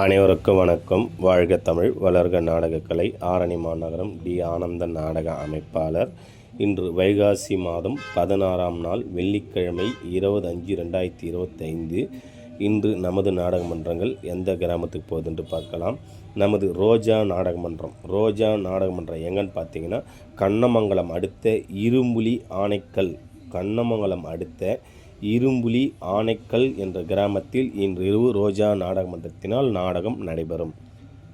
அனைவருக்கும் வணக்கம். வாழ்க தமிழ் வளர்க நாடகக்கலை. ஆரணி மாநகரம் டி. ஆனந்த நாடக அமைப்பாளர். இன்று வைகாசி மாதம் பதினாறாம் நாள் வெள்ளிக்கிழமை இருபது அஞ்சு ரெண்டாயிரத்தி இருபத்தைந்து. இன்று நமது நாடக மன்றங்கள் எந்த கிராமத்துக்கு போகுதுன்று பார்க்கலாம். நமது ரோஜா நாடக மன்றம். ரோஜா நாடக மன்றம் எங்கன்னு பார்த்தீங்கன்னா கண்ணமங்கலம் அடுத்த இரும்புலி ஆணைக்கல் கண்ணமங்கலம் அடுத்த இரும்புலி ஆனைக்கல் என்ற கிராமத்தில் இன்றிரவு ரோஜா நாடக மன்றத்தினால் நாடகம் நடைபெறும்.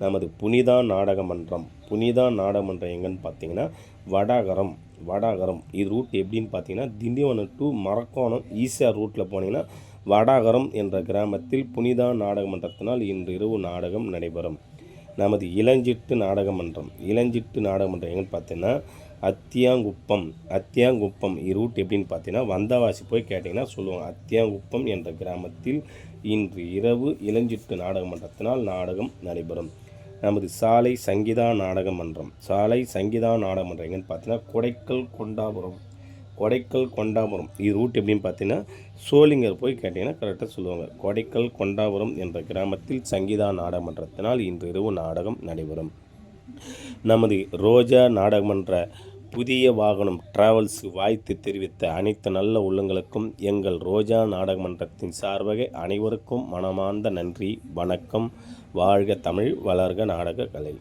நமது புனிதா நாடக மன்றம் புனிதா நாடக மன்றம் எங்கன்னு பார்த்தீங்கன்னா வடாகரம் வடாகரம். இது ரூட் எப்படின்னு பார்த்தீங்கன்னா திண்டிவனம் டு மரக்கோணம் ஈசிஆர் ரூட்டில் போனீங்கன்னா வடாகரம் என்ற கிராமத்தில் புனிதா நாடக மன்றத்தினால் இன்று இரவு நாடகம் நடைபெறும். நமது இளஞ்சிட்டு நாடக மன்றம் இளஞ்சிட்டு நாடக மன்றம் எங்கன்னு பார்த்தீங்கன்னா அத்தியாங்குப்பம் அத்தியாங்குப்பம் இ ரூட் எப்படின்னு பார்த்தீங்கன்னா வந்தவாசி போய் கேட்டிங்கன்னா சொல்லுவாங்க. அத்தியாங்குப்பம் என்ற கிராமத்தில் இன்று இரவு இளஞ்சிட்டு நாடக மன்றத்தினால் நாடகம் நடைபெறும். நமது சாலை சங்கீதா நாடக மன்றம் சாலை சங்கீதா நாடக மன்றம் எங்கன்னு பார்த்தீங்கன்னா கொடைக்கல் கொண்டாபுரம் கொடைக்கல் கொண்டாபுரம். இது ரூட் எப்படின்னு பார்த்தீங்கன்னா சோளிங்கர் போய் கேட்டிங்கன்னா கரெக்டாக சொல்லுவாங்க. கொடைக்கல் கொண்டாபுரம் என்ற கிராமத்தில் சங்கீதா நாடகமன்றத்தினால் இன்று இரவு நாடகம் நடைபெறும். நமது ரோஜா நாடகமன்ற புதிய வாகனம் டிராவல்ஸ் வாய்த்து தெரிவித்த அனைத்து நல்ல உள்ளங்களுக்கும் எங்கள் ரோஜா நாடகமன்றத்தின் சார்பாக அனைவருக்கும் மனமார்ந்த நன்றி வணக்கம். வாழ்க தமிழ் வளர்க நாடக கலை